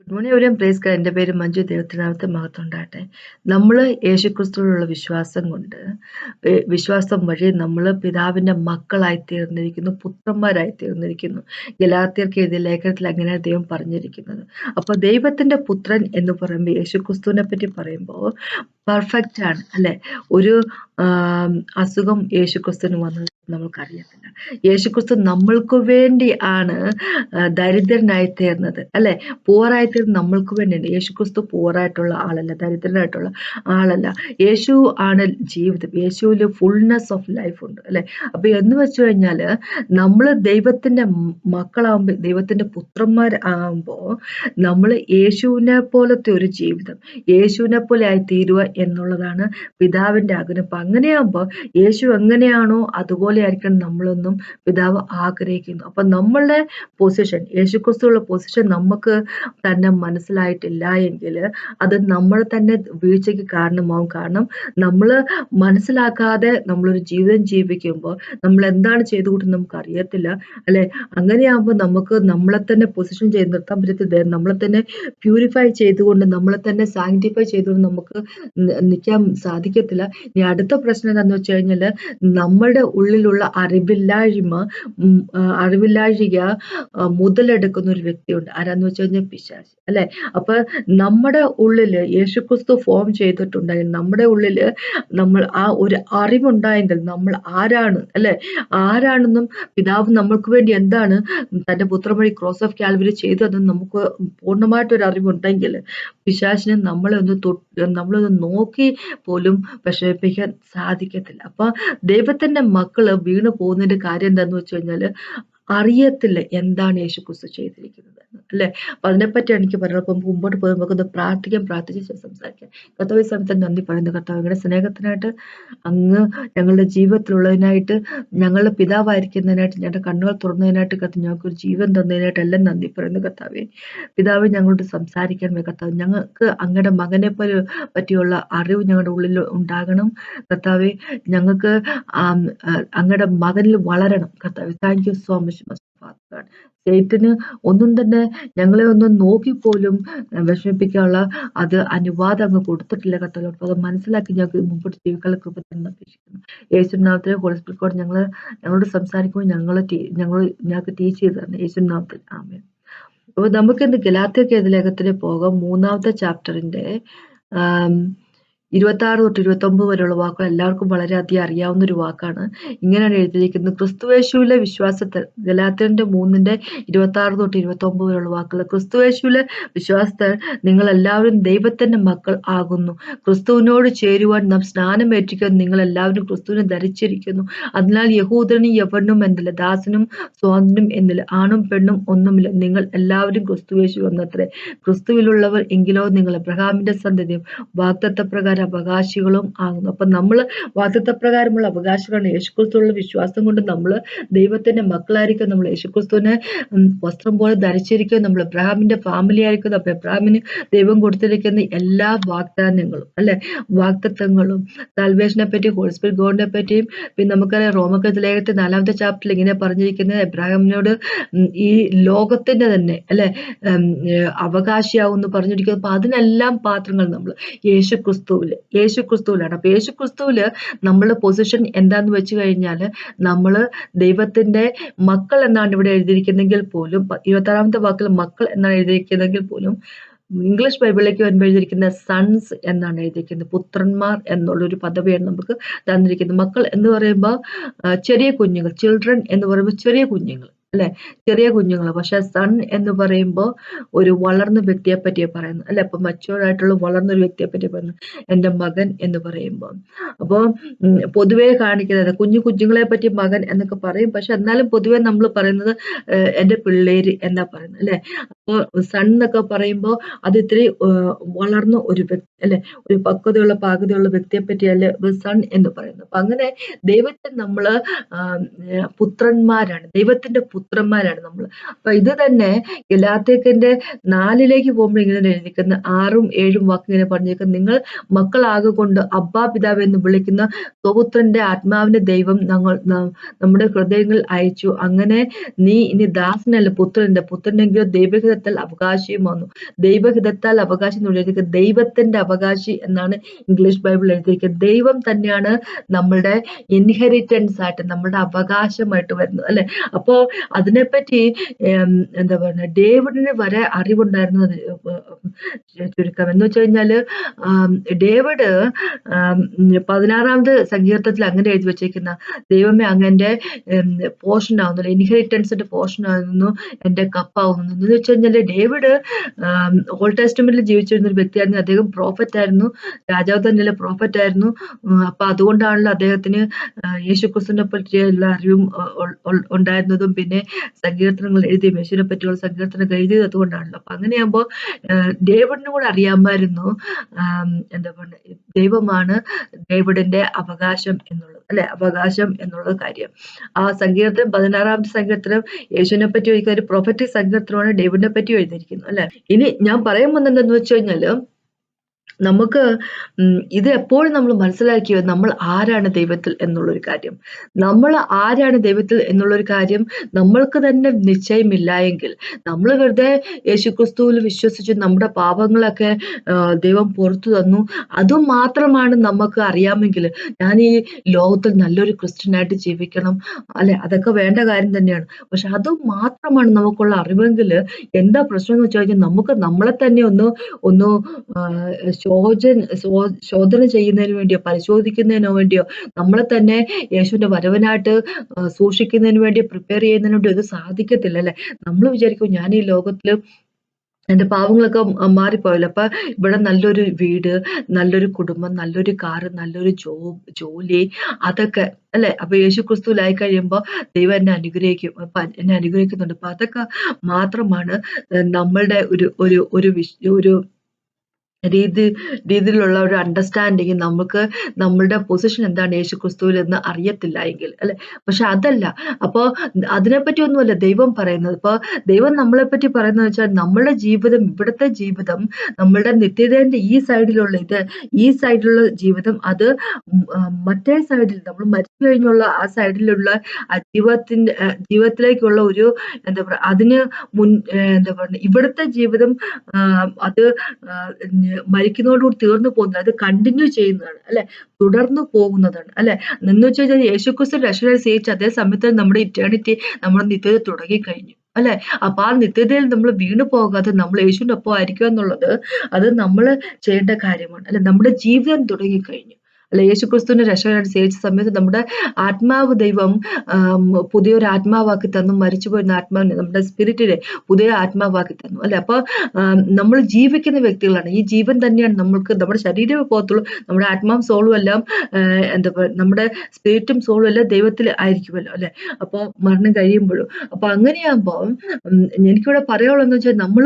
Good morning എവരിയും പ്രേസ് കാർ എന്റെ പേര് മഞ്ജു. ദൈവത്തിനകത്ത് മഹത്വം ഉണ്ടാകട്ടെ. നമ്മൾ യേശുക്രിസ്തുവിലുള്ള വിശ്വാസം കൊണ്ട് വിശ്വാസം വഴി നമ്മൾ പിതാവിന്റെ മക്കളായി തീർന്നിരിക്കുന്നു പുത്രന്മാരായി തീർന്നിരിക്കുന്നു. ഗലാത്തിയർക്ക് എഴുതിയ ലേഖനത്തിൽ അങ്ങനെയാണ് ദൈവം പറഞ്ഞിരിക്കുന്നത്. അപ്പോൾ ദൈവത്തിന്റെ പുത്രൻ എന്ന് പറയുമ്പോൾ യേശുക്രിസ്തുവിനെ പറ്റി പറയുമ്പോൾ പെർഫെക്റ്റ് ആണ് അല്ലെ? ഒരു അസുഖം യേശുക്രിസ്തുവിന് വന്നത് നമ്മൾക്കറിയത്തില്ല യേശുക്രിസ്തു നമ്മൾക്ക് വേണ്ടി ആണ് ദരിദ്രനായി തീർന്നത് അല്ലെ? പൂറായി തീർന്ന് നമ്മൾക്ക് വേണ്ടിയാണ്. യേശുക്രിസ്തു പൂറായിട്ടുള്ള ആളല്ല ദരിദ്രനായിട്ടുള്ള ആളല്ല. യേശു ആണ് ജീവിതം. യേശുവിൽ ഫുൾനെസ് ഓഫ് ലൈഫ് ഉണ്ട് അല്ലെ? അപ്പൊ എന്ന് വെച്ചു കഴിഞ്ഞാൽ നമ്മൾ ദൈവത്തിന്റെ മക്കളാകുമ്പോൾ ദൈവത്തിന്റെ പുത്രന്മാർ ആകുമ്പോൾ നമ്മൾ യേശുവിനെ പോലത്തെ ഒരു ജീവിതം യേശുവിനെ പോലെ ആയി തീരുക എന്നുള്ളതാണ് പിതാവിന്റെ ആഗ്രഹം. അപ്പൊ അങ്ങനെയാകുമ്പോൾ യേശു എങ്ങനെയാണോ അതുപോലെ ആയിരിക്കണം നമ്മളൊന്നും പിതാവ് ആഗ്രഹിക്കുന്നു. അപ്പൊ നമ്മളുടെ പൊസിഷൻ യേശുക്രിസ്തുള്ള പൊസിഷൻ നമുക്ക് തന്നെ മനസ്സിലായിട്ടില്ല എങ്കിൽ അത് നമ്മൾ തന്നെ വീഴ്ചയ്ക്ക് കാരണമാവും. കാരണം നമ്മൾ മനസ്സിലാക്കാതെ നമ്മളൊരു ജീവിതം ജീവിക്കുമ്പോൾ നമ്മൾ എന്താണ് ചെയ്തു കൂട്ടുന്നത് നമുക്ക് അറിയത്തില്ല അല്ലെ? അങ്ങനെയാകുമ്പോൾ നമുക്ക് നമ്മളെ തന്നെ പൊസിഷൻ ചെയ്ത് നിർത്താൻ പറ്റത്തില്ല. നമ്മളെ തന്നെ പ്യൂരിഫൈ ചെയ്തുകൊണ്ട് നമ്മളെ തന്നെ സാങ്ക്ടിഫൈ ചെയ്തുകൊണ്ട് നമുക്ക് നിൽക്കാൻ സാധിക്കത്തില്ല. ഇനി അടുത്ത പ്രശ്നം എന്താന്ന് വെച്ച് കഴിഞ്ഞാൽ നമ്മളുടെ ഉള്ളിലുള്ള അറിവില്ലായ്മ അറിവില്ലായ്മ മുതലെടുക്കുന്ന ഒരു വ്യക്തിയുണ്ട്. ആരാന്ന് വെച്ച് കഴിഞ്ഞാൽ പിശാച്. അല്ലെ? അപ്പൊ നമ്മുടെ ഉള്ളിൽ യേശുക്രിസ്തു ഫോം ചെയ്തിട്ടുണ്ടെങ്കിൽ നമ്മുടെ ഉള്ളിൽ നമ്മൾ ആ ഒരു അറിവുണ്ടായെങ്കിൽ നമ്മൾ ആരാണ്? അല്ലെ? ആരാണെന്നും പിതാവ് നമ്മൾക്ക് വേണ്ടി എന്താണ് തന്റെ പുത്രം വഴി ക്രോസ് ഓഫ് കാൽവരി ചെയ്തതെന്ന് നമുക്ക് പൂർണമായിട്ടൊരു അറിവുണ്ടെങ്കിൽ പിശാശിനെ നമ്മളെ ഒന്ന് തൊട്ട് നമ്മളൊന്ന് നോക്കി പോലും വിഷമിപ്പിക്കാൻ സാധിക്കത്തില്ല അപ്പൊ ദൈവത്തിന്റെ മക്കൾ വീണു പോകുന്നതിന്റെ കാര്യം എന്താന്ന് വെച്ച് കഴിഞ്ഞാൽ അറിയത്തില്ല എന്താണ് യേശു ക്രിസ്തു ചെയ്തിരിക്കുന്നത്. അല്ലെ? അപ്പൊ അതിനെപ്പറ്റിയാണ് എനിക്ക് പറയുന്നത് അപ്പൊ മുമ്പോട്ട് പോയി നമുക്കൊന്ന് പ്രാർത്ഥിക്കാം. പ്രാർത്ഥിച്ച് സംസാരിക്കാം. കർത്താവ് സമയത്ത് നന്ദി പറയുന്നു. കർത്താവ് ഇങ്ങനെ സ്നേഹത്തിനായിട്ട് അങ്ങ് ഞങ്ങളുടെ ജീവിതത്തിലുള്ളതിനായിട്ട് ഞങ്ങളുടെ പിതാവായിരിക്കുന്നതിനായിട്ട് ഞങ്ങളുടെ കണ്ണുകൾ തുറന്നതിനായിട്ട് കത്ത് ഞങ്ങൾക്ക് ഒരു ജീവൻ തന്നതിനായിട്ട് എല്ലാം നന്ദി പറയുന്നു കർത്താവെ. പിതാവ് ഞങ്ങളോട് സംസാരിക്കണമേ കർത്താവ്. ഞങ്ങൾക്ക് അങ്ങയുടെ മകനെ പറ്റിയുള്ള അറിവ് ഞങ്ങളുടെ ഉള്ളിൽ ഉണ്ടാകണം. കർത്താവെ ഞങ്ങൾക്ക് അങ്ങയുടെ മകനിൽ വളരണം. കർത്താവ് താങ്ക് യു സോ മച്ച് സേറ്റിന് ഒന്നും തന്നെ ഞങ്ങളെ ഒന്നും നോക്കി പോലും വിഷമിപ്പിക്കാനുള്ള അത് അനുവാദം അങ്ങ് കൊടുത്തിട്ടില്ല കർത്താവ്. അപ്പൊ അത് മനസ്സിലാക്കി ഞങ്ങൾക്ക് മുമ്പോട്ട് ജീവിക്കാനുള്ള കൃപ തന്നെ അപേക്ഷിക്കുന്നു. യേശുനാമത്തിലെ കോഡ് ഞങ്ങൾ ഞങ്ങളോട് സംസാരിക്കുമ്പോൾ ഞങ്ങൾ ഞങ്ങൾ ഞങ്ങൾക്ക് ടീച്ച് ചെയ്ത് തന്നെ യേശുനാമത്തിൽ. ആമേ അപ്പൊ നമുക്ക് ഇന്ന് ഗലാത്യ ലേഖനത്തിന് പോകാം. മൂന്നാമത്തെ ചാപ്റ്ററിന്റെ ഇരുപത്തി ആറ് തൊട്ട് ഇരുപത്തി ഒമ്പത് വരെയുള്ള വാക്കുകൾ എല്ലാവർക്കും വളരെയധികം അറിയാവുന്ന ഒരു വാക്കാണ്. ഇങ്ങനെയാണ് എഴുതിയിരിക്കുന്നത്. ക്രിസ്തുവേശുവിലെ വിശ്വാസത്തിൽ ഗലാത്യന്റെ മൂന്നിന്റെ ഇരുപത്തി ആറ് തൊട്ട് ഇരുപത്തി ഒമ്പത് വരെയുള്ള വാക്കുകൾ. ക്രിസ്തുവേശുവിലെ വിശ്വാസത്തിൽ നിങ്ങൾ എല്ലാവരും ദൈവത്തിന്റെ മക്കൾ ആകുന്നു. ക്രിസ്തുവിനോട് ചേരുവാൻ നാം സ്നാനം ഏറ്റിരിക്കുന്നു നിങ്ങൾ എല്ലാവരും ക്രിസ്തുവിനെ ധരിച്ചിരിക്കുന്നു. അതിനാൽ യഹൂദനും യവനും എന്നില്ല ദാസനും സ്വാതന്ത്ര്യം എന്നില്ല ആണും പെണ്ണും ഒന്നുമില്ല. നിങ്ങൾ എല്ലാവരും ക്രിസ്തുവേശു എന്നത്രേ ക്രിസ്തുവിലുള്ളവർ എങ്കിലോ നിങ്ങൾ അബ്രഹാമിന്റെ സന്തതിയും വാഗ്ദത്ത പ്രകാരം അവകാശികളും ആകുന്നു. അപ്പൊ നമ്മൾ വാഗ്ദത്ത പ്രകാരമുള്ള അവകാശികളാണ്. യേശുക്രിസ്തുവിലുള്ള വിശ്വാസം കൊണ്ട് നമ്മൾ ദൈവത്തിന്റെ മക്കളായിരിക്കും. നമ്മൾ യേശുക്രിസ്തുവിനെ വസ്ത്രം പോലെ ധരിച്ചിരിക്കും. നമ്മൾ അബ്രഹാമിന്റെ ഫാമിലി ആയിരിക്കും. അപ്പൊ അബ്രഹാമിന് ദൈവം കൊടുത്തിരിക്കുന്ന എല്ലാ വാഗ്ദാനങ്ങളും അല്ലെ? വാഗ്ദത്തങ്ങളും സാൽവേഷനെ പറ്റി ഹോൾസ്പിൽ ഗോഡിനെ പറ്റിയും പിന്നെ നമുക്കറിയാം റോമക്കത്ത് ലേഖത്തെ നാലാമത്തെ ചാപ്റ്ററിൽ ഇങ്ങനെ പറഞ്ഞിരിക്കുന്നത് എബ്രാഹിമിനോട് ഈ ലോകത്തിന്റെ തന്നെ അല്ലെ? അവകാശിയാവും എന്ന് പറഞ്ഞിരിക്കുന്നത് അപ്പൊ അതിനെല്ലാം പാത്രങ്ങൾ നമ്മൾ യേശു ക്രിസ്തുവിൽ യേശു ക്രിസ്തുവിലാണ് അപ്പൊ യേശു ക്രിസ്തുവിൽ നമ്മളുടെ പൊസിഷൻ എന്താന്ന് വെച്ച് കഴിഞ്ഞാൽ നമ്മൾ ദൈവത്തിന്റെ മക്കൾ എന്നാണ് ഇവിടെ എഴുതിയിരിക്കുന്നെങ്കിൽ പോലും ഇരുപത്താറാമത്തെ വാക്കിൽ മക്കൾ എന്നാണ് എഴുതിയിരിക്കുന്നതെങ്കിൽ പോലും ഇംഗ്ലീഷ് ബൈബിളിലേക്ക് വരുമ്പോൾ എഴുതിയിരിക്കുന്ന സൺസ് എന്നാണ് എഴുതിയിരിക്കുന്നത്. പുത്രന്മാർ എന്നുള്ള ഒരു പദവിയാണ് നമുക്ക് തന്നിരിക്കുന്നത്. മക്കൾ എന്ന് പറയുമ്പോൾ ചെറിയ കുഞ്ഞുങ്ങൾ ചിൽഡ്രൻ എന്ന് പറയുമ്പോൾ ചെറിയ കുഞ്ഞുങ്ങൾ. അല്ലെ? ചെറിയ കുഞ്ഞുങ്ങൾ പക്ഷെ സൺ എന്ന് പറയുമ്പോൾ ഒരു വളർന്ന വ്യക്തിയെ പറ്റിയെ പറയുന്നു അല്ലെ? അപ്പൊ മച്ചുവർ ആയിട്ടുള്ള വളർന്ന ഒരു വ്യക്തിയെ പറ്റി പറയുന്നു എന്റെ മകൻ എന്ന് പറയുമ്പോൾ അപ്പോൾ പൊതുവെ കാണിക്കുന്നത് കുഞ്ഞു കുഞ്ഞുങ്ങളെ പറ്റി മകൻ എന്നൊക്കെ പറയും. പക്ഷെ എന്നാലും പൊതുവെ നമ്മൾ പറയുന്നത് എന്റെ പിള്ളേര് എന്നാ പറയുന്നത്. അല്ലെ? അപ്പോൾ സൺ എന്നൊക്കെ പറയുമ്പോൾ അത് ഇത്തിരി വളർന്ന ഒരു വ്യക്തി അല്ലെ ഒരു പക്വതയുള്ള പാകതയുള്ള വ്യക്തിയെ പറ്റിയല്ലേ സൺ എന്ന് പറയുന്നത്. അപ്പൊ അങ്ങനെ ദൈവത്തെ നമ്മൾ പുത്രന്മാരാണ്. ദൈവത്തിന്റെ പുത്രന്മാരാണ് നമ്മൾ അപ്പൊ ഇത് തന്നെ ഗലാത്തേക്കിന്റെ നാലിലേക്ക് പോകുമ്പോൾ ഇങ്ങനെ എഴുതിക്കുന്ന ആറും ഏഴും വാക്ക് ഇങ്ങനെ പറഞ്ഞേക്കുന്നത് നിങ്ങൾ മക്കളാകൊണ്ട് അബ്ബാ പിതാവ് എന്ന് വിളിക്കുന്ന സ്വപുത്രന്റെ ആത്മാവിന്റെ ദൈവം ഞങ്ങൾ നമ്മുടെ ഹൃദയങ്ങളിൽ അയച്ചു. അങ്ങനെ നീ ഇനി ദാസനല്ല പുത്രന്റെ പുത്രനെങ്കിലോ ദൈവികത ദൈവഹിതത്താൽ അവകാശിയുമാകുന്നു ദൈവഹിതത്താൽ അവകാശം എന്ന് ദൈവത്തിന്റെ അവകാശി എന്നാണ് ഇംഗ്ലീഷ് ബൈബിൾ എഴുതിയിരിക്കുന്നത്. ദൈവം തന്നെയാണ് നമ്മളുടെ ഇൻഹെറിറ്റൻസ് ആയിട്ട് നമ്മുടെ അവകാശമായിട്ട് വരുന്നത് അല്ലെ? അപ്പോ അതിനെപ്പറ്റി എന്താ പറയുക ഡേവിഡിന് വരെ അറിവുണ്ടായിരുന്നു ചുരുക്കം. എന്ന് വെച്ച് കഴിഞ്ഞാൽ ഡേവിഡ് പതിനാറാമത് സങ്കീർത്തത്തിൽ അങ്ങനെ എഴുതി വെച്ചേക്കുന്ന ദൈവമേ അങ്ങന്റെ പോർഷൻ ആവുന്നു ഇൻഹെറിറ്റൻസിന്റെ പോർഷൻ ആവുന്നു എന്റെ കപ്പാവുന്നു. എന്ന് വെച്ച് കഴിഞ്ഞാൽ ഡേവിഡ് ഓൾഡ് ടെസ്റ്റമെന്റിൽ ജീവിച്ചിരുന്ന ഒരു വ്യക്തിയായിരുന്നു. അദ്ദേഹം പ്രോഫറ്റ് ആയിരുന്നു. രാജാവ് തന്നെയല്ല പ്രോഫറ്റ് ആയിരുന്നു. അപ്പൊ അതുകൊണ്ടാണല്ലോ അദ്ദേഹത്തിന് യേശുക്രിസ്തുവിനെ എല്ലാ അറിവും ഉണ്ടായിരുന്നതും. പിന്നെ സങ്കീർത്തനങ്ങൾ എഴുതി യേശുവിനെ പറ്റിയുള്ള സങ്കീർത്തനങ്ങൾ എഴുതിയത് അതുകൊണ്ടാണല്ലോ. അപ്പൊ അങ്ങനെയാകുമ്പോ ഡേവിഡിനും കൂടെ അറിയാമായിരുന്നു. എന്താ പറയുക ദൈവമാണ് ഡേവിഡിന്റെ അവകാശം എന്നുള്ളത് അല്ലെ? അവകാശം എന്നുള്ള കാര്യം. ആ സങ്കീർത്തനം പതിനാറാമത്തെ സങ്കീർത്തനം യേശുവിനെ പറ്റി ഒരു പ്രൊഫറ്റിക് സങ്കീർത്തനമാണ്. ഡേവിഡിനെ പറ്റി എഴുതിയിരിക്കുന്നു അല്ലെ? ഇനി ഞാൻ പറയാൻ വന്നത് എന്താന്ന് വെച്ച് കഴിഞ്ഞാൽ നമുക്ക് ഇത് എപ്പോഴും നമ്മൾ മനസ്സിലാക്കിയോ നമ്മൾ ആരാണ് ദൈവത്തിൽ എന്നുള്ളൊരു കാര്യം. നമ്മൾ ആരാണ് ദൈവത്തിൽ എന്നുള്ളൊരു കാര്യം നമ്മൾക്ക് തന്നെ നിശ്ചയമില്ല എങ്കിൽ നമ്മൾ വെറുതെ യേശുക്രിസ്തുവിൽ വിശ്വസിച്ച് നമ്മുടെ പാപങ്ങളൊക്കെ ദൈവം പുറത്തു തന്നു. അതും മാത്രമാണ് നമുക്ക് അറിയാമെങ്കിൽ ഞാൻ ഈ ലോകത്തിൽ നല്ലൊരു ക്രിസ്ത്യനായിട്ട് ജീവിക്കണം. അല്ലെ അതൊക്കെ വേണ്ട കാര്യം തന്നെയാണ്. പക്ഷെ അത് മാത്രമാണ് നമുക്കുള്ള അറിവെങ്കിൽ എന്താ പ്രശ്നം എന്ന് വെച്ച് കഴിഞ്ഞാൽ നമുക്ക് നമ്മളെ തന്നെ ഒന്ന് ഒന്ന് ശോചന ശോധന ചെയ്യുന്നതിന് വേണ്ടിയോ പരിശോധിക്കുന്നതിനോ വേണ്ടിയോ നമ്മളെ തന്നെ യേശുവിന്റെ വരവനായിട്ട് സൂക്ഷിക്കുന്നതിന് വേണ്ടി പ്രിപ്പയർ ചെയ്യുന്നതിന് വേണ്ടി അത് സാധിക്കത്തില്ല അല്ലെ? നമ്മൾ വിചാരിക്കും ഞാൻ ഈ ലോകത്തിൽ എന്റെ പാവങ്ങളൊക്കെ മാറിപ്പോയല്ലോ. അപ്പൊ ഇവിടെ നല്ലൊരു വീട് നല്ലൊരു കുടുംബം നല്ലൊരു കാറ് നല്ലൊരു ജോ ജോലി അതൊക്കെ അല്ലെ? അപ്പൊ യേശു ക്രിസ്തുവിലായി കഴിയുമ്പോൾ ദൈവം എന്നെ അനുഗ്രഹിക്കും അപ്പൊ എന്നെ അനുഗ്രഹിക്കുന്നുണ്ട്. അപ്പൊ അതൊക്കെ മാത്രമാണ് നമ്മളുടെ ഒരു ഒരു ഒരു ഒരു രീതി രീതിയിലുള്ള ഒരു അണ്ടർസ്റ്റാൻഡിങ് നമുക്ക് നമ്മളുടെ പൊസിഷൻ എന്താണ് യേശു ക്രിസ്തുവിൽ എന്ന് അറിയത്തില്ല എങ്കിൽ അല്ലെ? പക്ഷെ അതല്ല. അപ്പോ അതിനെപ്പറ്റി ഒന്നുമല്ല ദൈവം പറയുന്നത്. ഇപ്പൊ ദൈവം നമ്മളെ പറ്റി പറയുന്നത് വെച്ചാൽ നമ്മളുടെ ജീവിതം ഇവിടുത്തെ ജീവിതം നമ്മളുടെ നിത്യതേന്റെ ഈ സൈഡിലുള്ള ഇത് ഈ സൈഡിലുള്ള ജീവിതം അത് മറ്റേ സൈഡിൽ നമ്മൾ മരിച്ചു കഴിഞ്ഞുള്ള ആ സൈഡിലുള്ള ജീവിതത്തിന്റെ ജീവിതത്തിലേക്കുള്ള ഒരു എന്താ പറയുക അതിന് മുൻ എന്താ പറയുക ഇവിടുത്തെ ജീവിതം അത് മരിക്കുന്നതോടുകൂടി തീർന്നു പോകുന്നത് അത് കണ്ടിന്യൂ ചെയ്യുന്നതാണ് അല്ലെ? തുടർന്നു പോകുന്നതാണ് അല്ലെ? എന്ന് വെച്ച് കഴിഞ്ഞാൽ യേശുക്രിസ്തു രക്ഷകരെ സ്വീകരിച്ച അതേ സമയത്ത് നമ്മുടെ ഇറ്റേണിറ്റി നമ്മുടെ നിത്യത തുടങ്ങി കഴിഞ്ഞു അല്ലെ? അപ്പൊ ആ നിത്യതയിൽ നമ്മൾ വീണു പോകാതെ നമ്മൾ യേശുവിനൊപ്പം ആയിരിക്കുക എന്നുള്ളത് അത് നമ്മൾ ചെയ്യേണ്ട കാര്യമാണ് അല്ലെ? നമ്മുടെ ജീവിതം തുടങ്ങിക്കഴിഞ്ഞു. അല്ലെ യേശുക്രിസ്തുവിന്റെ രക്ഷകനായിട്ട് സേവിച്ച സമയത്ത് നമ്മുടെ ആത്മാവ് ദൈവം പുതിയൊരു ആത്മാവാക്കി തന്നു മരിച്ചു പോയിരുന്ന ആത്മാവിനെ നമ്മുടെ സ്പിരിറ്റിനെ പുതിയ ആത്മാവാക്കി തന്നു. അല്ലെ? അപ്പൊ നമ്മൾ ജീവിക്കുന്ന വ്യക്തികളാണ്. ഈ ജീവൻ തന്നെയാണ് നമ്മൾക്ക് നമ്മുടെ ശരീരമേ പോകത്തുള്ളൂ നമ്മുടെ ആത്മാവും സോളും എല്ലാം എന്താ നമ്മുടെ സ്പിരിറ്റും സോളും എല്ലാം ദൈവത്തിൽ ആയിരിക്കുമല്ലോ. അല്ലെ? അപ്പോൾ മരണം കഴിയുമ്പോഴും. അപ്പൊ അങ്ങനെയാകുമ്പോൾ എനിക്കിവിടെ പറയാനുള്ളതെന്ന് വെച്ചാൽ നമ്മൾ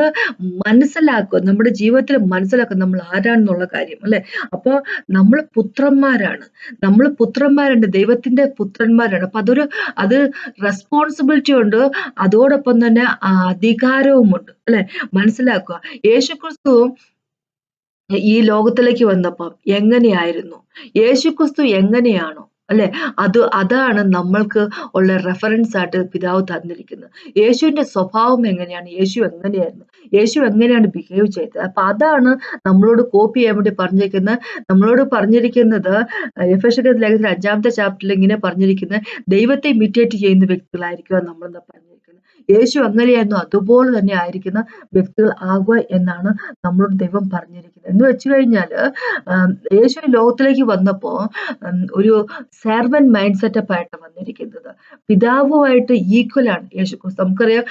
മനസ്സിലാക്കുക നമ്മുടെ ജീവിതത്തിൽ മനസ്സിലാക്കുക നമ്മൾ ആരാണെന്നുള്ള കാര്യം. അല്ലെ? അപ്പോൾ നമ്മൾ പുത്ര പുത്രന്മാരാണ്. നമ്മൾ പുത്രന്മാരുണ്ട് ദൈവത്തിന്റെ പുത്രന്മാരാണ്. അപ്പൊ അതൊരു അത് റെസ്പോൺസിബിലിറ്റി ഉണ്ട്. അതോടൊപ്പം തന്നെ അധികാരവുമുണ്ട്. അല്ലെ? മനസ്സിലാക്കുക. യേശുക്രിസ്തു ഈ ലോകത്തിലേക്ക് വന്നപ്പം എങ്ങനെയായിരുന്നു? യേശുക്രിസ്തു എങ്ങനെയാണോ? അല്ലെ? അത് അതാണ് നമ്മൾക്ക് ഉള്ള റെഫറൻസ് ആയിട്ട് പിതാവ് തന്നിരിക്കുന്നത്. യേശുവിന്റെ സ്വഭാവം എങ്ങനെയാണ്? യേശു എങ്ങനെയായിരുന്നു? യേശു എങ്ങനെയാണ് ബിഹേവ് ചെയ്തത്? അപ്പൊ അതാണ് നമ്മളോട് കോപ്പി ചെയ്യാൻ വേണ്ടി പറഞ്ഞിരിക്കുന്നത്. നമ്മളോട് പറഞ്ഞിരിക്കുന്നത് എഫ് ലേഖനത്തിൽ അഞ്ചാമത്തെ ചാപ്റ്ററിൽ ഇങ്ങനെ പറഞ്ഞിരിക്കുന്നത് ദൈവത്തെ ഇമിറ്റേറ്റ് ചെയ്യുന്ന വ്യക്തികളായിരിക്കും നമ്മളെന്ന് പറഞ്ഞിരിക്കുന്നത്? യേശു അങ്ങനെയായിരുന്നു. അതുപോലെ തന്നെ ആയിരിക്കുന്ന വ്യക്തികൾ ആകുക എന്നാണ് നമ്മളോട് ദൈവം പറഞ്ഞിരിക്കുന്നത്. എന്ന് വെച്ചു കഴിഞ്ഞാൽ യേശു ലോകത്തിലേക്ക് വന്നപ്പോൾ ഒരു സെർവൻ മൈൻഡ് സെറ്റപ്പ് ആയിട്ട് വന്നിരിക്കുന്നത്. പിതാവുമായിട്ട് ഈക്വൽ ആണ്. യേശു നമുക്കറിയാം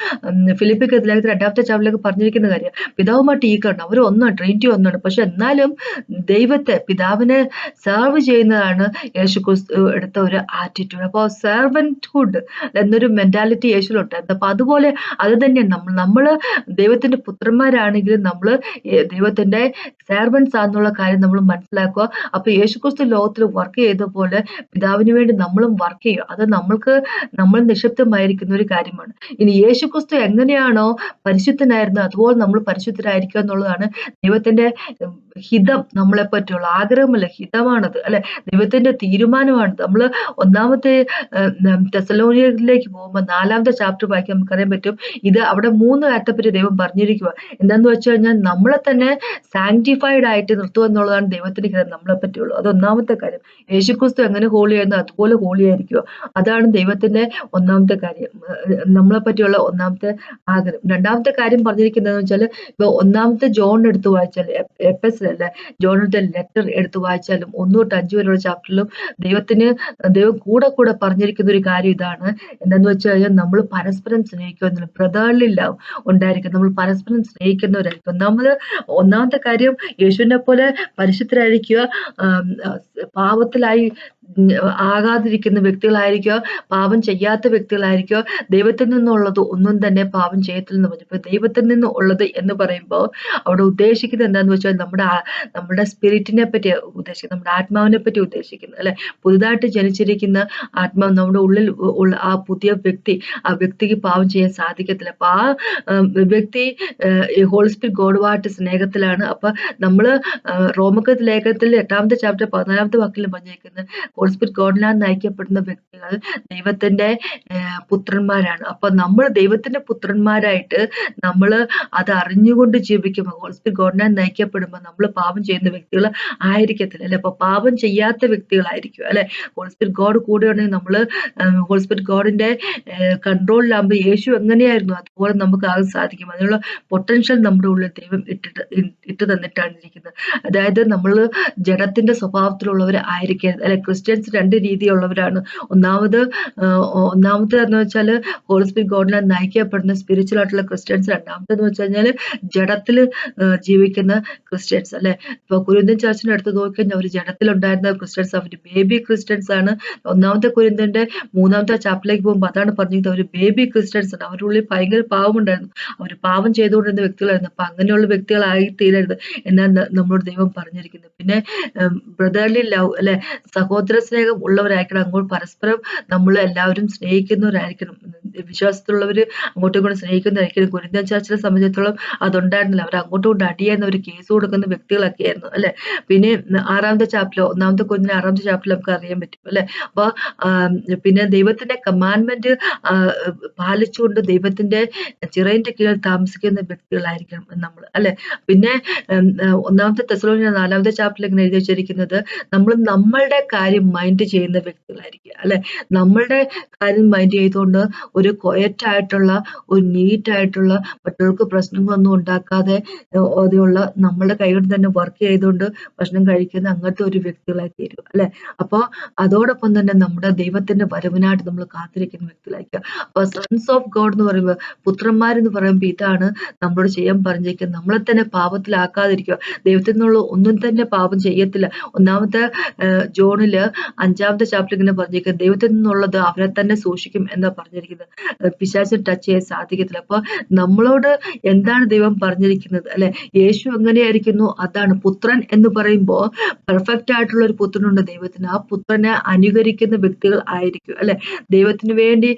ഫിലിപ്പിക്ക് ലേഖനത്തിൽ രണ്ടാമത്തെ ചാവിലേക്ക് പറഞ്ഞിരിക്കുന്ന കാര്യം പിതാവുമായിട്ട് ഈക്വൽ ആണ്. അവർ ഒന്നാണ് ട്രെയിനിറ്റി ഒന്നാണ്. പക്ഷെ എന്നാലും ദൈവത്തെ പിതാവിനെ സെർവ് ചെയ്യുന്നതാണ് യേശു എടുത്ത ഒരു ആറ്റിറ്റ്യൂഡ് അപ്പോൾ സെർവൻഹുഡ് എന്നൊരു മെന്റാലിറ്റി യേശുവിലുണ്ടായിരുന്നു അപ്പൊ അതുപോലെ അത് തന്നെ നമ്മൾ നമ്മൾ ദൈവത്തിന്റെ പുത്രന്മാരാണെങ്കിലും നമ്മൾ ദൈവത്തിന്റെ സെർവൻസ് ആണെന്നുള്ള കാര്യം നമ്മൾ മനസ്സിലാക്കുക. അപ്പൊ യേശുക്രിസ്തു ലോകത്തിൽ വർക്ക് ചെയ്ത പോലെ പിതാവിന് വേണ്ടി നമ്മളും വർക്ക് ചെയ്യുക അത് നമ്മൾക്ക് നമ്മൾ നിശബ്ദമായിരിക്കുന്ന ഒരു കാര്യമാണ്. ഇനി യേശുക്രിസ്തു എങ്ങനെയാണോ പരിശുദ്ധനായിരുന്നു അതുപോലെ നമ്മൾ പരിശുദ്ധരായിരിക്കുക എന്നുള്ളതാണ് ദൈവത്തിന്റെ ഹിതം നമ്മളെ പറ്റിയുള്ള ആഗ്രഹമല്ല. ഹിതമാണത് അല്ലെ? ദൈവത്തിന്റെ തീരുമാനമാണ് നമ്മൾ ഒന്നാമത്തെ തെസലോനിയയിലേക്ക് പോകുമ്പോൾ നാലാമത്തെ ചാപ്റ്റർ വായിക്കാൻ നമുക്കറിയാൻ പറ്റും. ഇത് അവിടെ മൂന്ന് കാര്യത്തെപ്പറ്റി ദൈവം പറഞ്ഞിരിക്കുക എന്താന്ന് വെച്ച് കഴിഞ്ഞാൽ നമ്മളെ തന്നെ സാങ്ടിഫൈഡ് ആയിട്ട് നിർത്തുക എന്നുള്ളതാണ് ദൈവത്തിന് ഹിതം നമ്മളെ പറ്റിയുള്ളൂ അത് ഒന്നാമത്തെ കാര്യം. യേശുക്രിസ്തു എങ്ങനെ ഹോളി ആയിരുന്നു അതുപോലെ ഹോളി ആയിരിക്കുക. അതാണ് ദൈവത്തിന്റെ ഒന്നാമത്തെ കാര്യം. നമ്മളെ പറ്റിയുള്ള ഒന്നാമത്തെ ആഗ്രഹം. രണ്ടാമത്തെ കാര്യം പറഞ്ഞിരിക്കുന്നതെന്ന് വെച്ചാൽ ഇപ്പൊ ഒന്നാമത്തെ ജോൺ എടുത്ത് വായിച്ചാൽ എഫ് ജോണിന്റെ ലെറ്റർ എടുത്ത് വായിച്ചാലും ഒന്നു തൊട്ട് അഞ്ചു വരെയുള്ള ചാപ്റ്ററിലും ദൈവത്തിന് ദൈവം കൂടെ കൂടെ പറഞ്ഞിരിക്കുന്ന ഒരു കാര്യം ഇതാണ്. എന്താന്ന് വെച്ച് കഴിഞ്ഞാൽ നമ്മൾ പരസ്പരം സ്നേഹിക്കുക എന്നുള്ള ബ്രദർലി ഉണ്ടായിരിക്കും നമ്മൾ പരസ്പരം സ്നേഹിക്കുന്നവരായിരിക്കും. നമ്മൾ ഒന്നാമത്തെ കാര്യം യേശുവിനെ പോലെ പരിശുദ്ധരായിരിക്കുക പാവത്തിലായി ആകാതിരിക്കുന്ന വ്യക്തികളായിരിക്കോ? പാപം ചെയ്യാത്ത വ്യക്തികളായിരിക്കോ? ദൈവത്തിൽ നിന്നുള്ളത് ഒന്നും തന്നെ പാപം ചെയ്യത്തില്ലെന്ന് ഇപ്പൊ ദൈവത്തിൽ നിന്ന് ഉള്ളത് എന്ന് പറയുമ്പോൾ അവിടെ ഉദ്ദേശിക്കുന്നത് എന്താന്ന് വെച്ചാൽ നമ്മുടെ നമ്മുടെ സ്പിരിറ്റിനെ പറ്റി ഉദ്ദേശിക്കുന്നത് നമ്മുടെ ആത്മാവിനെ പറ്റി ഉദ്ദേശിക്കുന്നത് അല്ലെ? പുതുതായിട്ട് ജനിച്ചിരിക്കുന്ന ആത്മാവ് നമ്മുടെ ഉള്ളിൽ ഉള്ള ആ പുതിയ വ്യക്തി ആ വ്യക്തിക്ക് പാപം ചെയ്യാൻ സാധിക്കത്തില്ല. അപ്പൊ ആ വ്യക്തി ഹോളിസ്പിരിറ്റ് ഗോഡുമായിട്ട് സ്നേഹത്തിലാണ്. അപ്പൊ നമ്മൾ റോമക്കത്ത് ലേഖനത്തിൽ എട്ടാമത്തെ ചാപ്റ്റർ പതിനാലാമത്തെ വാക്കിലും പറഞ്ഞേക്കുന്നത് ഹോളിസ്പിരിറ്റ് ഗോഡിനാൽ നയിക്കപ്പെടുന്ന വ്യക്തികൾ ദൈവത്തിന്റെ പുത്രന്മാരാണ്. അപ്പൊ നമ്മൾ ദൈവത്തിന്റെ പുത്രന്മാരായിട്ട് നമ്മൾ അത് അറിഞ്ഞുകൊണ്ട് ജീവിക്കുമ്പോൾ ഹോളിസ്പിരിറ്റ് ഗോഡിനാൽ നയിക്കപ്പെടുമ്പോൾ നമ്മൾ പാപം ചെയ്യുന്ന വ്യക്തികൾ ആയിരിക്കത്തില്ല അല്ലെ? അപ്പൊ പാപം ചെയ്യാത്ത വ്യക്തികളായിരിക്കും അല്ലെ? ഹോൾസ്പിറ്റ് ഗോഡ് കൂടെ ഉണ്ടെങ്കിൽ നമ്മൾ ഹോൾസ്പിറ്റ് ഗോഡിന്റെ കൺട്രോളിലാകുമ്പോൾ യേശു എങ്ങനെയായിരുന്നു? അതുപോലെ നമുക്ക് ആകാൻ സാധിക്കും. അതിനുള്ള പൊട്ടൻഷ്യൽ നമ്മുടെ ഉള്ളിൽ ദൈവം ഇട്ടിട്ട് ഇട്ട് തന്നിട്ടാണ് ഇരിക്കുന്നത്. അതായത് നമ്മൾ ജഡത്തിന്റെ സ്വഭാവത്തിലുള്ളവർ ആയിരിക്കരുത് അല്ലെ ക്രിസ്ത്യൻസ് രണ്ട് രീതിയുള്ളവരാണ്. ഒന്നാമത് ഒന്നാമത്തെ എന്ന് വെച്ചാൽ ഹോളിസ്പിരിറ്റ് ഗോഡിനെ നയിക്കപ്പെടുന്ന സ്പിരിച്വൽ ആയിട്ടുള്ള ക്രിസ്ത്യൻസ് രണ്ടാമത്തെന്ന് വെച്ച് കഴിഞ്ഞാൽ ജഡത്തിൽ ജീവിക്കുന്ന ക്രിസ്ത്യൻസ് അല്ലെ? ഇപ്പൊ കുരുന്തൻ ചർച്ചിന് എടുത്ത് നോക്കിക്കഴിഞ്ഞാൽ അവർ ജഡത്തിലുണ്ടായിരുന്ന ക്രിസ്ത്യൻസ് അവർ ബേബി ക്രിസ്ത്യൻസ് ആണ്. ഒന്നാമത്തെ കുരുന്തന്റെ മൂന്നാമത്തെ ചാപ്പിലേക്ക് പോകുമ്പോൾ അതാണ് പറഞ്ഞത് അവർ ബേബി ക്രിസ്ത്യൻസ് ആണ്. അവരുടെ ഉള്ളിൽ ഭയങ്കര പാവമുണ്ടായിരുന്നു അവർ പാവം ചെയ്തുകൊണ്ടിരുന്ന വ്യക്തികളായിരുന്നു. അപ്പൊ അങ്ങനെയുള്ള വ്യക്തികളായി തീരരുത് എന്നാണ് നമ്മുടെ ദൈവം പറഞ്ഞിരിക്കുന്നത്. പിന്നെ ബ്രദർലി ലവ് അല്ലെ? സഹോദര സ്നേഹം ഉള്ളവരായിരിക്കണം. അങ്ങോട്ട് പരസ്പരം നമ്മൾ എല്ലാവരും സ്നേഹിക്കുന്നവരായിരിക്കണം. വിശ്വാസത്തിലുള്ളവർ അങ്ങോട്ടും ഇങ്ങോട്ടും സ്നേഹിക്കുന്നതായിരിക്കും കുരിന്തൻ ചർച്ചിനെ സംബന്ധിച്ചിടത്തോളം അതുണ്ടായിരുന്നില്ല. അവർ അങ്ങോട്ടും കൊണ്ട് അടിയായിരുന്ന ഒരു കേസ് കൊടുക്കുന്ന വ്യക്തികളൊക്കെ ആയിരുന്നു അല്ലെ? പിന്നെ ആറാമത്തെ ചാപ്റ്റർ ഒന്നാമത്തെ കുഞ്ഞിന് ആറാമത്തെ ചാപ്റ്റർ നമുക്ക് അറിയാൻ പറ്റും അല്ലെ? അപ്പൊ പിന്നെ ദൈവത്തിന്റെ കമാൻഡ്മെന്റ് പാലിച്ചുകൊണ്ട് ദൈവത്തിന്റെ ചിറയിന്റെ കീഴിൽ താമസിക്കുന്ന വ്യക്തികളായിരിക്കണം നമ്മൾ അല്ലെ? പിന്നെ ഒന്നാമത്തെ തെസലോണിയ നാലാമത്തെ ചാപ്റ്ററിൽ ഇങ്ങനെ എഴുതി വെച്ചിരിക്കുന്നത് നമ്മൾ നമ്മളുടെ കാര്യം മൈൻഡ് ചെയ്യുന്ന വ്യക്തികളായിരിക്കും അല്ലെ? നമ്മളുടെ കാര്യം മൈൻഡ് ചെയ്തുകൊണ്ട് ഒരു ക്വയറ്റ് ആയിട്ടുള്ള ഒരു നീറ്റ് ആയിട്ടുള്ള മറ്റുള്ളവർക്ക് പ്രശ്നങ്ങളൊന്നും ഉണ്ടാക്കാതെ ഉള്ള നമ്മളുടെ കൈകൊണ്ട് തന്നെ വർക്ക് ചെയ്തുകൊണ്ട് ഭക്ഷണം കഴിക്കുന്ന അങ്ങനത്തെ ഒരു വ്യക്തികളായി തീരും അല്ലെ? അപ്പോൾ അതോടൊപ്പം തന്നെ നമ്മുടെ ദൈവത്തിന്റെ വരവിനായിട്ട് നമ്മൾ കാത്തിരിക്കുന്ന വ്യക്തികളായിരിക്കുക. അപ്പൊ സൺസ് ഓഫ് ഗോഡ് എന്ന് പറയുമ്പോൾ പുത്രന്മാരെന്ന് പറയുമ്പോൾ ഇതാണ് നമ്മളോട് ചെയ്യാൻ പറഞ്ഞിരിക്കുന്നത്. നമ്മളെ തന്നെ പാപത്തിലാക്കാതിരിക്കുക. ദൈവത്തിൽ നിന്നുള്ള ഒന്നും തന്നെ പാപം ചെയ്യത്തില്ല. ഒന്നാമത്തെ ജോണിൽ അഞ്ചാമത്തെ ചാപ്റ്റർ ഇങ്ങനെ പറഞ്ഞിരിക്കുന്നത് ദൈവത്തിൽ നിന്നുള്ളത് അവരെ തന്നെ സൂക്ഷിക്കും എന്നാ പറഞ്ഞിരിക്കുന്നത്. പിശാചിന് ടച്ച് ചെയ്യാൻ സാധിക്കത്തില്ല. അപ്പൊ നമ്മളോട് എന്താണ് ദൈവം പറഞ്ഞിരിക്കുന്നത്? അല്ലെ? യേശു എങ്ങനെയായിരിക്കുന്നു? അതാണ് പുത്രൻ എന്ന് പറയുമ്പോൾ പെർഫെക്റ്റ് ആയിട്ടുള്ള ഒരു പുത്രനുണ്ട് ദൈവത്തിന്. ആ പുത്രനെ അനുകരിക്കുന്ന വ്യക്തികൾ ആയിരിക്കും. അല്ലെ? ദൈവത്തിന് വേണ്ടി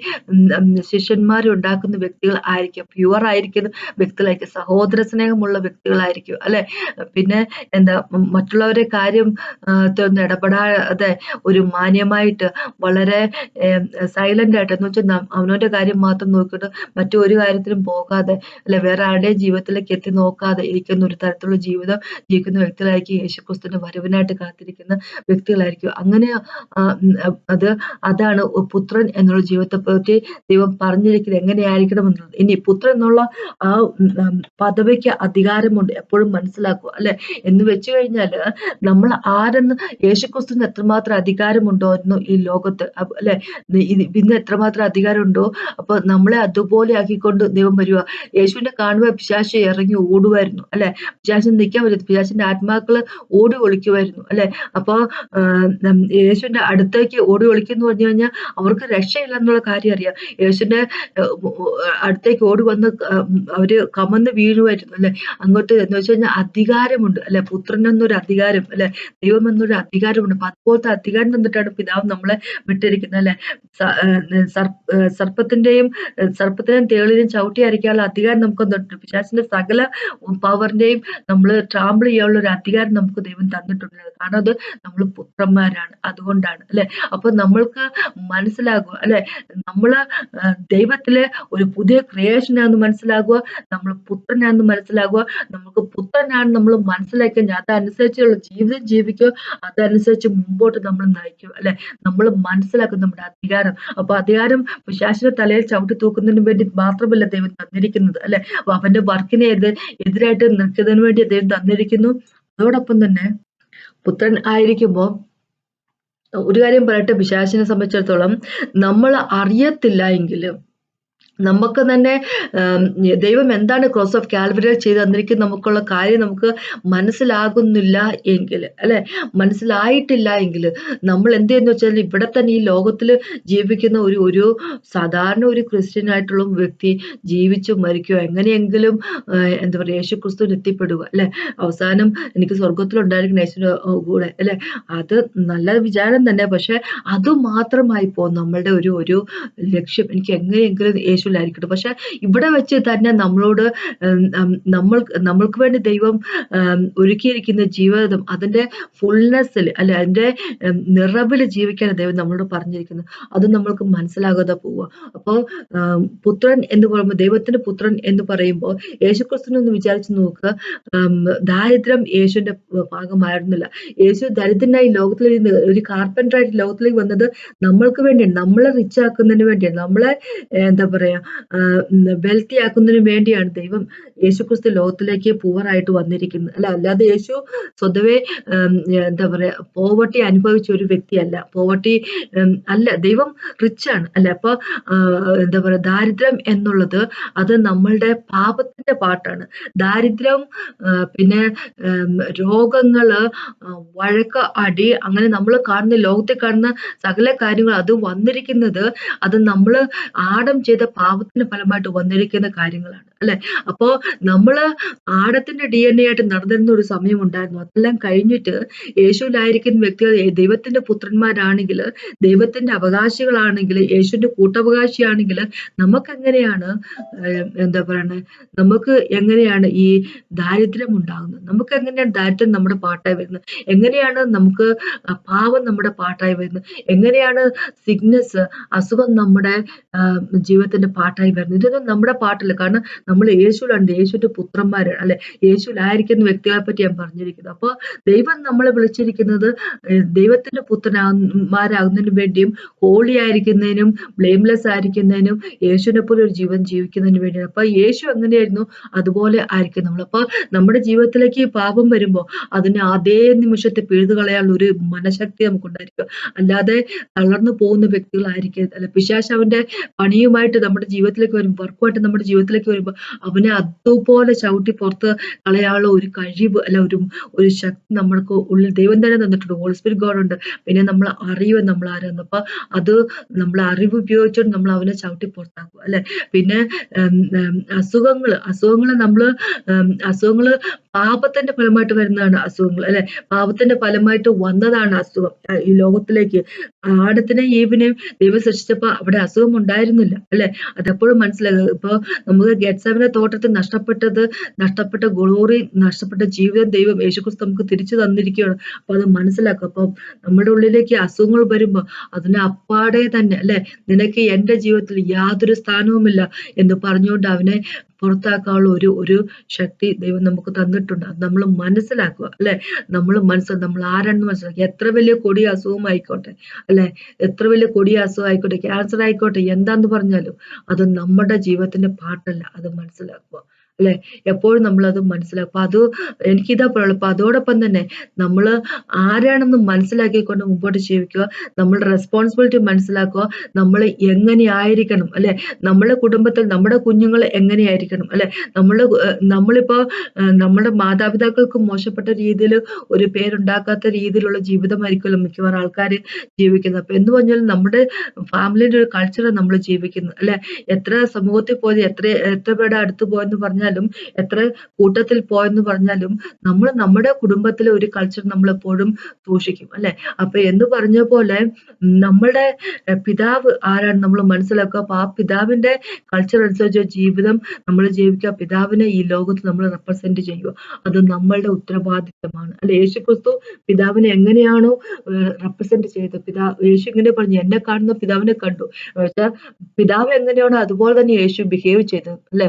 ശിഷ്യന്മാരെ ഉണ്ടാക്കുന്ന വ്യക്തികൾ ആയിരിക്കും. പ്യുവർ ആയിരിക്കുന്ന വ്യക്തികളായിരിക്കും. സഹോദര സ്നേഹമുള്ള വ്യക്തികളായിരിക്കും. അല്ലെ? പിന്നെ എന്താ മറ്റുള്ളവരെ കാര്യം ഇടപെടാതെ ഒരു മാന്യമായിട്ട് വളരെ സൈലന്റ് ആയിട്ട് എന്ന് വെച്ചാൽ അവനവന്റെ കാര്യം മാത്രം നോക്കിയിട്ട് മറ്റു ഒരു കാര്യത്തിലും പോകാതെ അല്ലെ വേറെ ആരുടെയും ജീവിതത്തിലേക്ക് എത്തി നോക്കാതെ ഇരിക്കുന്ന ഒരു തരത്തിലുള്ള ജീവിതം ജീവിക്കുന്ന വ്യക്തികളായിരിക്കും യേശുക്രിസ്തുവിന്റെ വരവിനായിട്ട് കാത്തിരിക്കുന്ന വ്യക്തികളായിരിക്കും. അങ്ങനെ അത് അതാണ് പുത്രൻ എന്നുള്ള ജീവിതത്തെ പറ്റി ദൈവം പറഞ്ഞിരിക്കുന്നത് എങ്ങനെയായിരിക്കണം എന്നുള്ളത് ഇനി പുത്രൻ എന്നുള്ള ആ പദവിക്ക് അധികാരമുണ്ട്. എപ്പോഴും മനസ്സിലാക്കുക അല്ലെ? എന്ന് വെച്ചു കഴിഞ്ഞാൽ നമ്മൾ ആരെന്ന് യേശുക്രിസ്തുവിന് എത്രമാത്രം അധികാരമുണ്ടോ എന്ന് ഈ ലോകത്ത്? അല്ലെ? ഇന്ന് എത്രമാത്രം അധികാരമുണ്ടോ? അപ്പൊ നമ്മളെ അതുപോലെ ആക്കിക്കൊണ്ട് ദൈവം വരിക യേശുവിനെ കാണുമ്പോൾ പിശാശ് ഇറങ്ങി ഓടുമായിരുന്നു അല്ലെ? പിശാശിന് നിൽക്കാൻ പറ്റും പിശാശിന്റെ ആത്മാക്കൾ ഓടി ഒളിക്കുമായിരുന്നു അല്ലെ? അപ്പൊ യേശുവിന്റെ അടുത്തേക്ക് ഓടി ഒളിക്കുന്നു പറഞ്ഞു കഴിഞ്ഞാൽ അവർക്ക് രക്ഷയില്ല എന്നുള്ള കാര്യം അറിയാം. യേശുവിന്റെ അടുത്തേക്ക് ഓടി വന്ന് അവർ കമന്ന് വീഴുമായിരുന്നു അല്ലെ? അങ്ങോട്ട് എന്ന് വെച്ച് കഴിഞ്ഞാൽ അധികാരമുണ്ട്. അല്ലെ? പുത്രൻ എന്നൊരു അധികാരം. അല്ലെ? ദൈവം എന്നൊരു അധികാരമുണ്ട്. അപ്പൊ അതുപോലത്തെ അധികാരം തന്നിട്ടാണ് പിതാവ് നമ്മളെ വിട്ടിരിക്കുന്നത് അല്ലെ? സർപ്പത്തിന്റെയും സർപ്പത്തിനെയും തേളിനെയും ചവിട്ടി അരയ്ക്കാനുള്ള അധികാരം നമുക്ക് തന്നിട്ടുണ്ട്. പിശാസിന്റെ സകല പവറിന്റെയും നമ്മൾ ട്രാമ്പിൾ ചെയ്യാനുള്ള ഒരു അധികാരം നമുക്ക് ദൈവം തന്നിട്ടുണ്ട്. കാരണം അത് നമ്മൾ പുത്രന്മാരാണ്. അതുകൊണ്ടാണ് അല്ലെ? അപ്പൊ നമ്മൾക്ക് മനസ്സിലാകുക അല്ലെ? നമ്മൾ ദൈവത്തിലെ ഒരു പുതിയ ക്രിയേഷൻ ആണെന്ന് മനസ്സിലാകുക നമ്മൾ പുത്രനാണെന്ന് മനസ്സിലാകുക. നമുക്ക് പുത്രനാണ് നമ്മൾ മനസ്സിലാക്കി അതനുസരിച്ചുള്ള ജീവിതം ജീവിക്കുക അതനുസരിച്ച് മുമ്പോട്ട് നമ്മൾ നയിക്കുക അല്ലെ? നമ്മൾ മനസ്സിലാക്കും നമ്മുടെ അധികാരം. അപ്പൊ അധികാരം ശാശ്വത തലയിൽ ചവിട്ടി തൂക്കുന്നതിന് വേണ്ടി മാത്രമല്ല ദൈവം തന്നിരിക്കുന്നത് അല്ലെ? അവന്റെ വർക്കിനെ എതിരായിട്ട് നിൽക്കുന്നതിന് വേണ്ടി ദൈവം തന്നിരിക്കുന്നു. അതോടൊപ്പം തന്നെ പുത്രൻ ആയിരിക്കുമ്പോൾ ഒരു കാര്യം പറയട്ടെ പിശാചിനെ സംബന്ധിച്ചിടത്തോളം നമ്മൾ അറിയത്തില്ല എങ്കിലും നമുക്ക് തന്നെ ദൈവം എന്താണ് ക്രോസ് ഓഫ് കാൽവരിയിൽ ചെയ്ത് തന്നിരിക്കുന്ന നമുക്കുള്ള കാര്യം നമുക്ക് മനസ്സിലാകുന്നില്ല എങ്കിൽ അല്ലെ? മനസ്സിലായിട്ടില്ല എങ്കിൽ നമ്മൾ എന്ത് ചെയ്യുന്ന വെച്ചാൽ ഇവിടെ തന്നെ ഈ ലോകത്തിൽ ജീവിക്കുന്ന ഒരു ഒരു സാധാരണ ഒരു ക്രിസ്ത്യൻ ആയിട്ടുള്ള വ്യക്തി ജീവിച്ചു മരിക്കുക. എങ്ങനെയെങ്കിലും എന്താ പറയുക യേശു ക്രിസ്തു എത്തിപ്പെടുക അല്ലെ? അവസാനം എനിക്ക് സ്വർഗത്തിലുണ്ടായിരിക്കുന്ന യേശുവിന് കൂടെ അല്ലെ? അത് നല്ല വിചാരം തന്നെ. പക്ഷെ അത് മാത്രമായി പോകും നമ്മളുടെ ഒരു ഒരു ലക്ഷ്യം. എനിക്ക് എങ്ങനെയെങ്കിലും യേശു യേശുവിലായിരിക്കട്ടെ പക്ഷെ ഇവിടെ വെച്ച് തന്നെ നമ്മളോട് നമ്മൾ നമ്മൾക്ക് വേണ്ടി ദൈവം ഒരുക്കിയിരിക്കുന്ന ജീവിതം അതിന്റെ ഫുൾനെസ്സിൽ അല്ലെ അതിന്റെ നിറവിൽ ജീവിക്കാൻ ദൈവം നമ്മളോട് പറഞ്ഞിരിക്കുന്നത്. അത് നമ്മൾക്ക് മനസ്സിലാകാതെ പോവുക. അപ്പോൾ പുത്രൻ എന്ന് പറയുമ്പോൾ ദൈവത്തിന്റെ പുത്രൻ എന്ന് പറയുമ്പോൾ യേശുക്രിസ്തുവിനെ ഒന്ന് വിചാരിച്ചു നോക്കുക. ദാരിദ്ര്യം യേശുവിന്റെ ഭാഗമായിരുന്നില്ല. യേശു ദരിദ്രനായി ലോകത്തിലേക്ക് ഒരു കാർപ്പന്ററായിട്ട് ലോകത്തിലേക്ക് വന്നത് നമ്മൾക്ക് വേണ്ടിയാണ്. നമ്മളെ റിച്ച് ആക്കുന്നതിന് വേണ്ടിയാണ്. നമ്മളെ എന്താ പറയാ പറയാ വെൽത്തി ആക്കുന്നതിന് വേണ്ടിയാണ് ദൈവം യേശുക്രിസ്തു ലോകത്തിലേക്ക് പൂവറായിട്ട് വന്നിരിക്കുന്നത്. അല്ല അല്ലാതെ യേശു സ്വതവേ എന്താ പറയാ പോവർട്ടി അനുഭവിച്ച ഒരു വ്യക്തിയല്ല. പോവർട്ടി അല്ല ദൈവം റിച്ച് ആണ്. അല്ലെ അപ്പൊ എന്താ പറയാ ദാരിദ്ര്യം എന്നുള്ളത് അത് നമ്മളുടെ പാപത്തിന്റെ പാട്ടാണ്. ദാരിദ്ര്യം പിന്നെ രോഗങ്ങൾ വഴക്ക അടി അങ്ങനെ നമ്മൾ കാണുന്ന ലോകത്തെ കാണുന്ന സകല കാര്യങ്ങൾ അത് വന്നിരിക്കുന്നത് അത് നമ്മൾ ആടം ചെയ്ത പാപത്തിന്റെ ഫലമായിട്ട് വന്നിരിക്കുന്ന കാര്യങ്ങളാണ്. അല്ലെ? അപ്പോ നമ്മൾ ആടത്തിന്റെ ഡി എൻ എ ആയിട്ട് നടന്നിരുന്ന ഒരു സമയം ഉണ്ടായിരുന്നു. അതെല്ലാം കഴിഞ്ഞിട്ട് യേശുവിലായിരിക്കുന്ന വ്യക്തികൾ ദൈവത്തിന്റെ പുത്രന്മാരാണെങ്കിൽ ദൈവത്തിന്റെ അവകാശികളാണെങ്കിൽ യേശുവിന്റെ കൂട്ടവകാശിയാണെങ്കിൽ നമുക്ക് എങ്ങനെയാണ് എന്താ പറയണേ നമുക്ക് എങ്ങനെയാണ് ഈ ദാരിദ്ര്യം ഉണ്ടാകുന്നത്? നമുക്ക് എങ്ങനെയാണ് ദാരിദ്ര്യം നമ്മുടെ പാട്ടായി വരുന്നത്? എങ്ങനെയാണ് നമുക്ക് പാവം നമ്മുടെ പാട്ടായി വരുന്നത്? എങ്ങനെയാണ് സിഗ്നസ് അസുഖം നമ്മുടെ ജീവിതത്തിന്റെ പാട്ടായി വരുന്നത്? ഇതൊന്നും നമ്മുടെ പാട്ടല്ല. കാരണം നമ്മൾ യേശുലുണ്ട് യേശുവിന്റെ പുത്രന്മാരാണ്. അല്ലെ? യേശുവിലായിരിക്കുന്ന വ്യക്തികളെ പറ്റി ഞാൻ പറഞ്ഞിരിക്കുന്നത് അപ്പോൾ ദൈവം നമ്മളെ വിളിച്ചിരിക്കുന്നത് ദൈവത്തിന്റെ പുത്രന്മാരാകുന്നതിനു വേണ്ടിയും ഹോളി ആയിരിക്കുന്നതിനും ബ്ലെയിംലെസ് ആയിരിക്കുന്നതിനും യേശുവിനെ പോലെ ഒരു ജീവൻ ജീവിക്കുന്നതിന് വേണ്ടിയാണ്. അപ്പൊ യേശു എങ്ങനെയായിരുന്നു? അതുപോലെ ആയിരിക്കും നമ്മൾ. അപ്പൊ നമ്മുടെ ജീവിതത്തിലേക്ക് ഈ പാപം വരുമ്പോൾ അതിനെ അതേ നിമിഷത്തെ പിഴുതു കളയാനുള്ള ഒരു മനഃശക്തി നമുക്കുണ്ടായിരിക്കും. അല്ലാതെ തളർന്നു പോകുന്ന വ്യക്തികളായിരിക്കും അല്ല പിശാശ് അവന്റെ പണിയുമായിട്ട് നമ്മുടെ ജീവിതത്തിലേക്ക് വരും. വർക്കുമായിട്ട് നമ്മുടെ ജീവിതത്തിലേക്ക് വരുമ്പോൾ അവനെ അതുപോലെ ചവിട്ടി പുറത്ത് കളയാനുള്ള ഒരു കഴിവ് അല്ല ഒരു ഒരു ശക്തി നമ്മൾക്ക് ഉള്ളിൽ ദൈവം തന്നെ തന്നിട്ടുണ്ട്. ഹോൾ സ്പിരിറ്റ് ഗോഡ് ഉണ്ട്. പിന്നെ നമ്മൾ അറിയുക നമ്മൾ ആരാന്ന് അപ്പൊ അത് നമ്മൾ അറിവ് ഉപയോഗിച്ചുകൊണ്ട് നമ്മൾ അവനെ ചവിട്ടി പുറത്താക്കും അല്ലെ? പിന്നെ അസുഖങ്ങൾ അസുഖങ്ങൾ നമ്മൾ അസുഖങ്ങൾ പാപത്തിന്റെ ഫലമായിട്ട് വരുന്നതാണ് അസുഖങ്ങൾ അല്ലെ? പാപത്തിന്റെ ഫലമായിട്ട് വന്നതാണ് അസുഖം. ഈ ലോകത്തിലേക്ക് ആടത്തിനെ ഈവിനെയും ദൈവം സൃഷ്ടിച്ചപ്പോ അവിടെ അസുഖം ഉണ്ടായിരുന്നില്ല അല്ലെ? അതെപ്പോഴും മനസ്സിലാക്കുക ഇപ്പൊ നമുക്ക് ഗെറ്റ്സവിനെ തോട്ടത്തിൽ നഷ്ടപ്പെട്ടത് നഷ്ടപ്പെട്ട ഗ്ലോറി നഷ്ടപ്പെട്ട ജീവിതം ദൈവം യേശുക്രിസ്തു നമുക്ക് തിരിച്ചു തന്നിരിക്കുകയാണ്. അപ്പൊ അത് മനസ്സിലാക്കുക. അപ്പൊ നമ്മുടെ ഉള്ളിലേക്ക് അസുഖങ്ങൾ വരുമ്പോ അതിനെ അപ്പാടെ തന്നെ അല്ലെ? നിനക്ക് എന്റെ ജീവിതത്തിൽ യാതൊരു സ്ഥാനവുമില്ല എന്ന് പറഞ്ഞുകൊണ്ട് അവനെ പുറത്താക്കാനുള്ള ഒരു ഒരു ശക്തി ദൈവം നമുക്ക് തന്നിട്ടുണ്ട്. അത് നമ്മൾ മനസ്സിലാക്കുക അല്ലെ? നമ്മൾ മനസ്സ് നമ്മൾ ആരാണെന്ന് മനസ്സിലാക്കുക എത്ര വലിയ കൊടിയ അസുഖമായിക്കോട്ടെ അല്ലെ? എത്ര വലിയ കൊടിയ അസുഖം ആയിക്കോട്ടെ ക്യാൻസർ ആയിക്കോട്ടെ എന്താന്ന് പറഞ്ഞാലും അത് നമ്മുടെ ജീവിതത്തിന്റെ പാട്ടല്ല. അത് മനസ്സിലാക്കുക. അല്ലെ? എപ്പോഴും നമ്മൾ അത് മനസ്സിലാക്കും. അപ്പൊ അത് എനിക്കിതാ പറയുള്ളൂ. അപ്പൊ അതോടൊപ്പം തന്നെ നമ്മൾ ആരാണെന്ന് മനസ്സിലാക്കിക്കൊണ്ട് മുമ്പോട്ട് ജീവിക്കുക നമ്മളുടെ റെസ്പോൺസിബിലിറ്റി മനസ്സിലാക്കുക നമ്മൾ എങ്ങനെയായിരിക്കണം അല്ലെ? നമ്മുടെ കുടുംബത്തിൽ നമ്മുടെ കുഞ്ഞുങ്ങൾ എങ്ങനെയായിരിക്കണം അല്ലെ? നമ്മൾ നമ്മളിപ്പോ നമ്മുടെ മാതാപിതാക്കൾക്ക് മോശപ്പെട്ട രീതിയിൽ ഒരു പേരുണ്ടാക്കാത്ത രീതിയിലുള്ള ജീവിതമായിരിക്കുമല്ലോ മിക്കവാറും ആൾക്കാർ ജീവിക്കുന്നത്. അപ്പൊ എന്ന് പറഞ്ഞാൽ നമ്മുടെ ഫാമിലിയുടെ ഒരു കൾച്ചർ നമ്മൾ ജീവിക്കുന്നത് അല്ലെ? എത്ര സമൂഹത്തിൽ പോയി എത്ര എത്ര പേരുടെ അടുത്ത് പോയെന്ന് പറഞ്ഞാൽ പറഞ്ഞാലും എത്ര കൂട്ടത്തിൽ പോയെന്ന് പറഞ്ഞാലും നമ്മൾ നമ്മുടെ കുടുംബത്തിലെ ഒരു കൾച്ചർ നമ്മൾ എപ്പോഴും സൂക്ഷിക്കും അല്ലെ? അപ്പൊ എന്ന് പറഞ്ഞ പോലെ നമ്മുടെ പിതാവ് ആരാണ് നമ്മൾ മനസ്സിലാക്കുക. അപ്പൊ ആ പിതാവിന്റെ കൾച്ചർ അനുസരിച്ച് ജീവിതം നമ്മൾ ജീവിക്കുക. പിതാവിനെ ഈ ലോകത്ത് നമ്മൾ റെപ്രസെന്റ് ചെയ്യുക. അത് നമ്മളുടെ ഉത്തരവാദിത്തമാണ് അല്ലെ? യേശു ക്രിസ്തു പിതാവിനെ എങ്ങനെയാണോ റെപ്രസെന്റ് ചെയ്തത്. പിതാ യേശു ഇങ്ങനെ പറഞ്ഞു എന്നെ കാണുന്ന പിതാവിനെ കണ്ടു. പിതാവ് എങ്ങനെയാണോ അതുപോലെ തന്നെ യേശു ബിഹേവ് ചെയ്തത് അല്ലെ?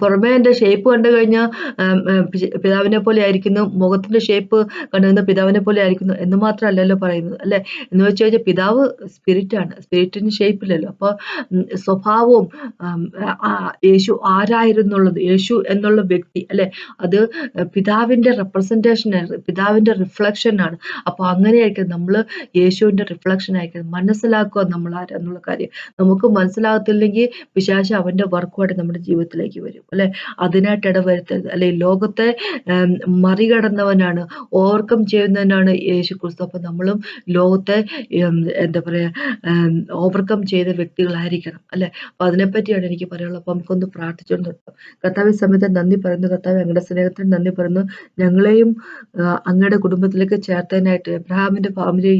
പുറമേ ഷേപ്പ് കണ്ടു കഴിഞ്ഞാൽ പിതാവിനെ പോലെ ആയിരിക്കുന്നു. മുഖത്തിന്റെ ഷേപ്പ് കണ്ടു പിതാവിനെ പോലെ ആയിരിക്കുന്നു എന്ന് മാത്രമല്ലല്ലോ പറയുന്നത് അല്ലേ? എന്ന് വെച്ച് കഴിഞ്ഞാൽ പിതാവ് സ്പിരിറ്റ് ആണ്. സ്പിരിറ്റിന് ഷേപ്പില്ലല്ലോ അപ്പോൾ സ്വഭാവവും യേശു ആരായിരുന്നുള്ളത്? യേശു എന്നുള്ള വ്യക്തി അല്ലേ? അത് റെപ്രസെന്റേഷൻ പിതാവിന്റെ റിഫ്ലക്ഷൻ ആണ്. അപ്പോൾ അങ്ങനെയായിരിക്കും നമ്മൾ യേശുവിന്റെ റിഫ്ലക്ഷൻ ആയിരിക്കും മനസ്സിലാക്കുക നമ്മൾ ആരെന്നുള്ള കാര്യം. നമുക്ക് മനസ്സിലാകത്തില്ലെങ്കിൽ പിശാശ അവന്റെ വർക്കുമായിട്ട് നമ്മുടെ ജീവിതത്തിലേക്ക് വരും. അല്ലെ? അതിനായിട്ട് ഇടവരുത്തരുത്. അല്ലെ? ലോകത്തെ മറികടന്നവനാണ് ഓവർകം ചെയ്യുന്നവനാണ് യേശു ക്രിസ്തു അപ്പൊ നമ്മളും ലോകത്തെ എന്താ പറയാ ഓവർകം ചെയ്ത വ്യക്തികളായിരിക്കണം. അല്ലെ? അപ്പൊ അതിനെപ്പറ്റിയാണ് എനിക്ക് പറയാനുള്ളത്. അപ്പൊ നമുക്കൊന്ന് പ്രാർത്ഥിച്ചുകൊണ്ട് നിർത്താം കർത്താവ് സമയത്ത് നന്ദി പറയുന്നു. കർത്താവ് ഞങ്ങളുടെ സ്നേഹത്തിന് നന്ദി പറയുന്നു. ഞങ്ങളെയും അങ്ങയുടെ കുടുംബത്തിലേക്ക് ചേർത്തതിനായിട്ട് എബ്രഹാമിന്റെ ഫാമിലി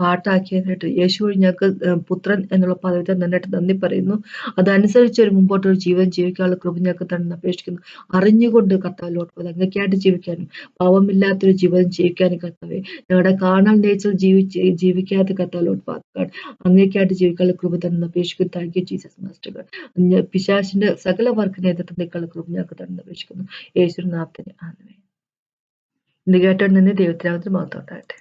പാട്ടാക്കിയതിനായിട്ട് യേശു ഞങ്ങൾക്ക് പുത്രൻ എന്നുള്ള പദവിത്തെ നന്നായിട്ട് നന്ദി പറയുന്നു. അതനുസരിച്ച് ഒരു മുമ്പോട്ട് ഒരു ജീവിതം ജീവിക്കാനുള്ള കൃപ ഞങ്ങൾക്ക് തന്നെ അപേക്ഷിക്കുന്നു. അറിഞ്ഞുകൊണ്ട് കർത്താവ് ലോട്ട് അങ്ങനെയൊക്കെയായിട്ട് ജീവിക്കാനും പാവമില്ലാത്തൊരു ജീവിതം ജീവിക്കാനും കർത്താവെ ഞങ്ങളുടെ കാണാൻ നേച്ചർ ജീവിച്ച് ജീവിക്കാത്ത കർത്താവ് ലോട്ട് പാർക്കാൻ അങ്ങേക്കായിട്ട് ജീവിക്കാനുള്ള കൃപ തന്നെ അപേക്ഷിക്കുന്നു. താങ്ക് യു ജീസസ് മാസ്റ്റർ പിശാശിന്റെ സകല വർക്കിനെ എതിർത്ത് നിൽക്കാനുള്ള കൃപ ഞങ്ങൾക്ക് തന്നെ അപേക്ഷിക്കുന്നു. യേശുനാഥന് ആനവേ ഇന്ന് കേട്ടോ നിന്ന് മാത്രം ഉണ്ടാകട്ടെ.